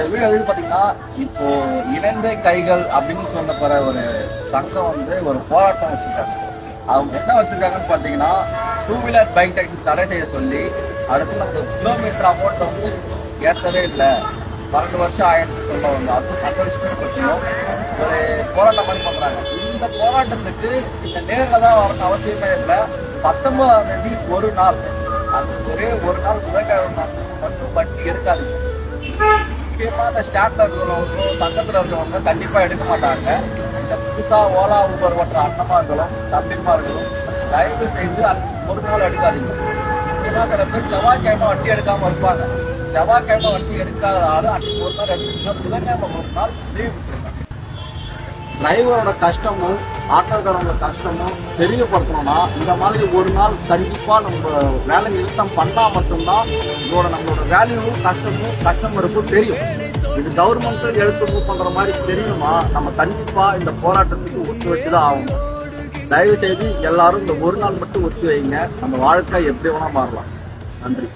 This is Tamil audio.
இந்த வீடியோ எதுக்கு பார்த்தீங்கன்னா இப்போ இணைந்த கைகள் அப்படின்னு சொல்லப்படுற ஒரு சங்கம் வந்து ஒரு போராட்டம் வச்சிருக்காங்க. அவங்க என்ன வச்சிருக்காங்கன்னு பார்த்தீங்கன்னா டூ வீலர் பைக் டாக்ஸி தடை செய்ய சொல்லி அடுத்து நம்ம கிலோமீட்டர் அமௌண்ட் வந்து ஏற்றவே இல்லை. பன்னெண்டு வருஷம் ஆயிடுச்சு சொல்லுவாங்க அது பத்து வருஷத்துக்கு பற்றியும் ஒரு போராட்டம் பண்ணி பண்ணுறாங்க இந்த போராட்டத்துக்கு இந்த நேரில் தான் வரணும் அவசியமே இல்லை. பத்தொன்பதாம் தேதி ஒரு நாள். அந்த ஒரே ஒரு நாள் புதன்கிழமை முக்கியமா இந்த ஸ்டாண்ட்ல இருக்கிறவங்க சங்கத்துல இருக்கிறவங்க கண்டிப்பா எடுக்க மாட்டாங்க. இந்த புதுசா ஓலா ஊபர் ஓட்டுற அண்ணமார்களும் தம்பிமார்களும் தயவு செய்து ஒரு நாள் எடுக்காதீங்க. முக்கியமா சில பேர் செவ்வாய்க்கிழமை வண்டி எடுக்காம இருப்பாங்க. செவ்வாய்க்கிழமை வண்டி எடுக்காத ஆளு அன்னைக்கு ஒரு நாள் எடுத்துக்கிட்டா புதன்கிழமை ஒரு நாள் லீவ் விட்டுருங்க டிரைவரோட கஷ்டமும் ஆட்டோக்காரங்களோட கஷ்டமும் தெரியப்படுத்தணும்னா இந்த மாதிரி ஒரு நாள் கண்டிப்பா நம்ம வேலை நிறுத்தம் பண்ணா மட்டும்தான் இதோட நம்மளோட வேல்யூவும் கஷ்டமும் கஸ்டமருக்கும் தெரியும். இது கவர்மெண்ட் எழுத்து பண்ணுற பண்ற மாதிரி தெரியுமா நம்ம கண்டிப்பா இந்த போராட்டத்துக்கு ஒத்து வச்சுதான் ஆகணும். தயவு செய்து எல்லாரும் இந்த ஒரு நாள் மட்டும் ஒத்து வைங்க. நம்ம வாழ்க்கை எப்படி வேணா மாறலாம். நன்றி.